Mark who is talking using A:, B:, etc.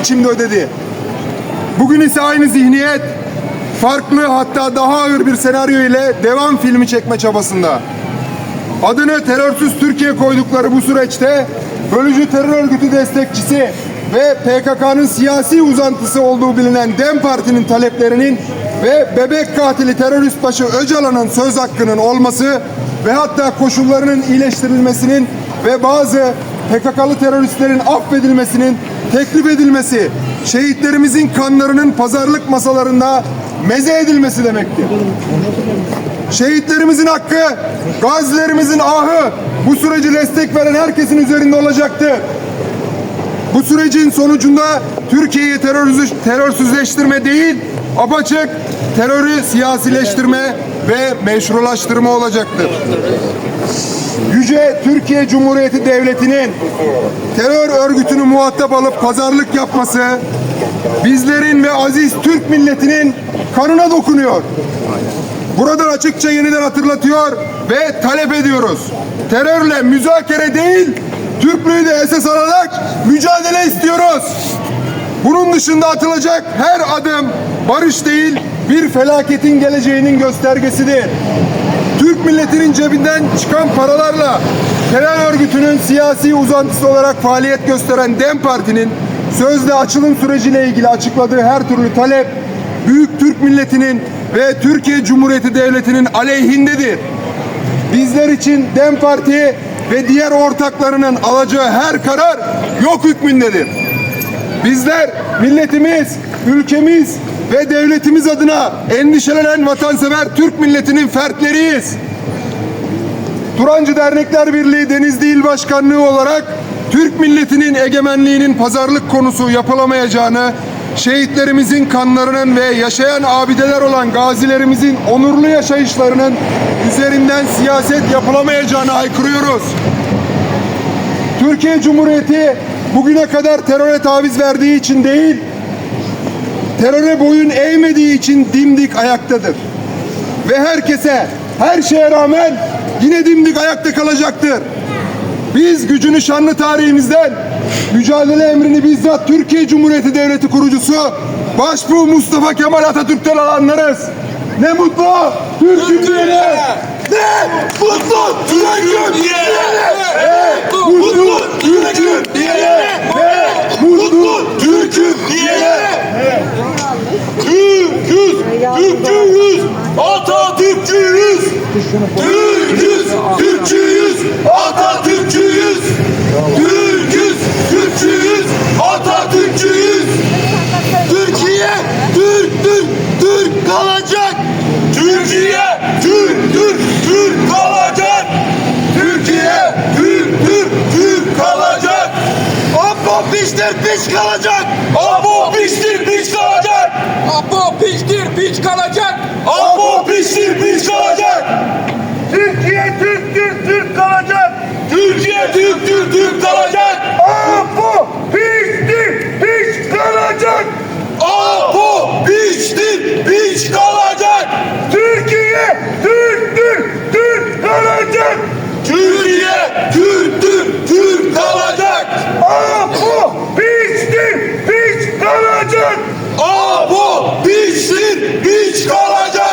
A: biçimde ödedi. Bugün ise aynı zihniyet farklı hatta daha ağır bir senaryo ile devam filmi çekme çabasında. Adını terörsüz Türkiye koydukları bu süreçte bölücü terör örgütü destekçisi ve PKK'nın siyasi uzantısı olduğu bilinen DEM Parti'nin taleplerinin ve bebek katili terörist başı Öcalan'ın söz hakkının olması ve hatta koşullarının iyileştirilmesinin ve bazı PKK'lı teröristlerin affedilmesinin teklif edilmesi, şehitlerimizin kanlarının pazarlık masalarında meze edilmesi demektir. Şehitlerimizin hakkı, gazilerimizin ahı bu süreci destek veren herkesin üzerinde olacaktır. Bu sürecin sonucunda Türkiye'yi terörsüz- terörsüzleştirme değil, apaçık terörü siyasileştirme ve meşrulaştırma olacaktır. Yüce Türkiye Cumhuriyeti Devleti'nin terör örgütünü muhatap alıp pazarlık yapması bizlerin ve aziz Türk milletinin kanına dokunuyor. Buradan açıkça yeniden hatırlatıyor ve talep ediyoruz. Terörle müzakere değil, Türklüğü de esas alarak mücadele istiyoruz. Bunun dışında atılacak her adım barış değil, bir felaketin geleceğinin göstergesidir. Türk milletinin cebinden çıkan paralarla terör örgütünün siyasi uzantısı olarak faaliyet gösteren DEM Parti'nin sözde açılım süreciyle ilgili açıkladığı her türlü talep büyük Türk milletinin ve Türkiye Cumhuriyeti Devleti'nin aleyhindedir. Bizler için DEM Parti ve diğer ortaklarının alacağı her karar yok hükmündedir. Bizler milletimiz, ülkemiz ve devletimiz adına endişelenen vatansever Türk milletinin fertleriyiz. Turancı Dernekler Birliği Denizli İl Başkanlığı olarak Türk milletinin egemenliğinin pazarlık konusu yapılamayacağını, şehitlerimizin kanlarının ve yaşayan abideler olan gazilerimizin onurlu yaşayışlarının üzerinden siyaset yapılamayacağını haykırıyoruz. Türkiye Cumhuriyeti bugüne kadar teröre taviz verdiği için değil, teröre boyun eğmediği için dimdik ayaktadır. Ve herkese, her şeye rağmen yine dimdik ayakta kalacaktır. Biz gücünü şanlı tarihimizden, mücadele emrini bizzat Türkiye Cumhuriyeti Devleti kurucusu Başbuğ Mustafa Kemal Atatürk'ten alanlarız. Ne mutlu Türk'üm diyene! Ne mutlu Türk'üm diyene! Ne mutlu Türk'üm diyene! Ne mutlu Türk'üm diyene!
B: Türk'üz, Türk'üyüz, Atatürk'üyüz. Türk'üz, Türk'üyüz, Atatürk'üyüz. Apo piştir piş kalacak. Apo piştir piş kalacak.
C: Apo piştir piç kalacak.
B: Apo piştir piş kalacak. Türkiye Türk Türk Türk kalacak. Türkiye Türk Türk Türk kalacak. Apo piştir piş kalacak. Apo piştir piş kalacak. Türkiye Türk Türk Türk kalacak. Türkiye Türk Türk Türk kalacak. Apo piştir piş kalacak. Apo piştir piş kalacak. Türk Türk